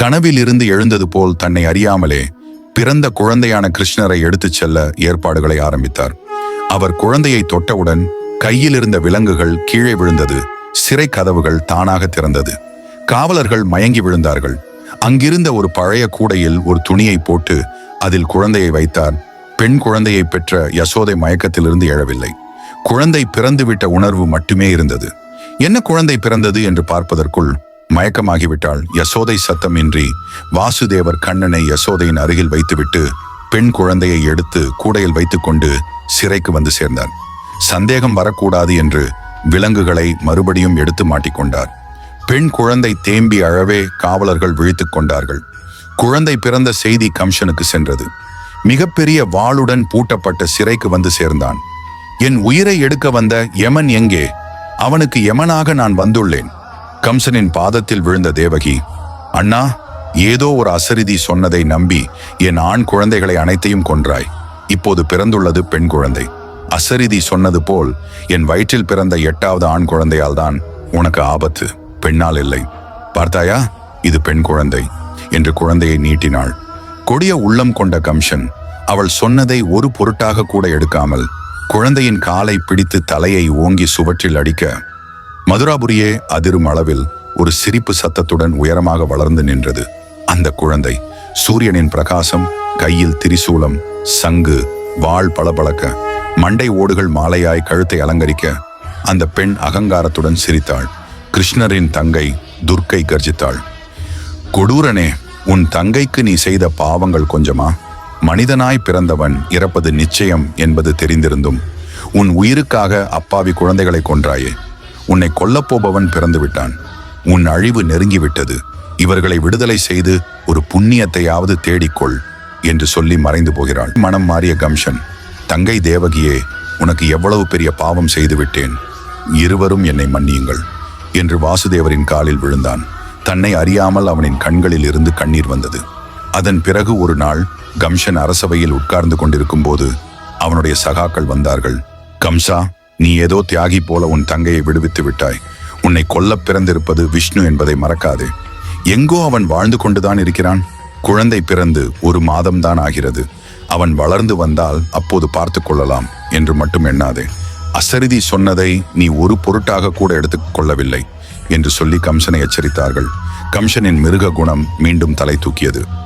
கனவில் இருந்து எழுந்தது போல் தன்னை அறியாமலே பிறந்த குழந்தையான கிருஷ்ணரை எடுத்துச் செல்ல ஏற்பாடுகளை ஆரம்பித்தார். அவர் குழந்தையை தொட்டவுடன் கையில் இருந்த விலங்குகள் கீழே விழுந்தது. சிறை கதவுகள் தானாக திறந்தது. காவலர்கள் மயங்கி விழுந்தார்கள். அங்கிருந்த ஒரு பழைய கூடையில் ஒரு துணியை போட்டு அதில் குழந்தையை வைத்தார். பெண் குழந்தையை பெற்ற யசோதை மயக்கத்திலிருந்து எழவில்லை. குழந்தை பிறந்துவிட்ட உணர்வு மட்டுமே இருந்தது. என்ன குழந்தை பிறந்தது? என்று பார்ப்பதற்குள் மயக்கமாகிவிட்டாள். யசோதை சத்தமின்றி வாசுதேவர் கண்ணனை யசோதையின் அருகில் வைத்துவிட்டு பெண் குழந்தையை எடுத்து கூடையில் வைத்துக்கொண்டு சிறைக்கு வந்து சேர்ந்தார். சந்தேகம் வரக்கூடாது என்று விலங்குகளை மறுபடியும் எடுத்து மாட்டிக்கொண்டார். பெண் குழந்தை தேம்பி அழவே காவலர்கள் விழித்துக் கொண்டார்கள். குழந்தை பிறந்த செய்தி கம்ஷனுக்கு சென்றது. மிகப்பெரிய வாளுடன் பூட்டப்பட்ட சிறைக்கு வந்து சேர்ந்தான். என் உயிரை எடுக்க வந்த யமன் எங்கே? அவனுக்கு யமனாக நான் வந்துள்ளேன். கம்சனின் பாதத்தில் விழுந்த தேவகி அண்ணா ஏதோ ஒரு அசரிதி சொன்னதை நம்பி என் ஆண் குழந்தைகளை அனைத்தையும் கொன்றாய். இப்போது பிறந்துள்ளது பெண் குழந்தை. அசரிதி சொன்னது போல் என் வயிற்றில் பிறந்த எட்டாவது ஆண் குழந்தையால் தான் உனக்கு ஆபத்து. பெண்ணால் இல்லை. பார்த்தாயா? இது பெண் குழந்தை. என்று குழந்தையை நீட்டினாள். கொடிய உள்ளம் கொண்ட கம்சன் அவள் சொன்னதை ஒரு பொருட்டாக கூட எடுக்காமல் குழந்தையின் காலை பிடித்து தலையை ஓங்கி சுவற்றில் அடிக்க மதுராபுரியே அதிரும் அளவில் ஒரு சிரிப்பு சத்தத்துடன் உயரமாக வளர்ந்து நின்றது. அந்த குழந்தை சூரியனின் பிரகாசம் கையில் திரிசூலம் சங்கு வாள் பளபளக்க மண்டை ஓடுகள் மாலையாய் கழுத்தை அலங்கரிக்க அந்த பெண் அகங்காரத்துடன் சிரித்தாள். கிருஷ்ணரின் தங்கை துர்க்கை கர்ஜித்தாள். கொடூரனே உன் தங்கைக்கு நீ செய்த பாவங்கள் கொஞ்சமா? மனிதனாய் பிறந்தவன் இறப்பது நிச்சயம் என்பது தெரிந்திருந்தும் உன் உயிருக்காக அப்பாவி குழந்தைகளை கொன்றாயே. உன்னை கொல்லப்போபவன் பிறந்து விட்டான் உன் அழிவு நெருங்கிவிட்டது. இவர்களை விடுதலை செய்து ஒரு புண்ணியத்தையாவது தேடிக்கொள் என்று சொல்லி மறைந்து போகிறாள். மனம் மாறிய கம்ஷன் தங்கை தேவகியே உனக்கு எவ்வளவு பெரிய பாவம் செய்து விட்டேன் இருவரும் என்னை மன்னியுங்கள் என்று வாசுதேவரின் காலில் விழுந்தான். தன்னை அறியாமல் அவனின் கண்களில் இருந்து கண்ணீர் வந்தது. அதன் பிறகு ஒரு நாள் கம்ஷன் அரசவையில் உட்கார்ந்து கொண்டிருக்கும் போது அவனுடைய சகாக்கள் வந்தார்கள். கம்சா நீ ஏதோ தியாகி போல உன் தங்கையை விடுவித்து விட்டாய். உன்னை கொல்ல பிறந்திருப்பது விஷ்ணு என்பதை மறக்காதே. எங்கோ அவன் வாழ்ந்து கொண்டுதான் இருக்கிறான். குழந்தை பிறந்து ஒரு மாதம்தான் ஆகிறது. அவன் வளர்ந்து வந்தால் அப்போது பார்த்து கொள்ளலாம் என்று மட்டும் எண்ணாதே. அசரிதி சொன்னதை நீ ஒரு பொருட்டாக கூட எடுத்துக் கொள்ளவில்லை என்று சொல்லி கம்சனை எச்சரித்தார்கள். கம்சனின் மிருக குணம் மீண்டும் தலை தூக்கியது.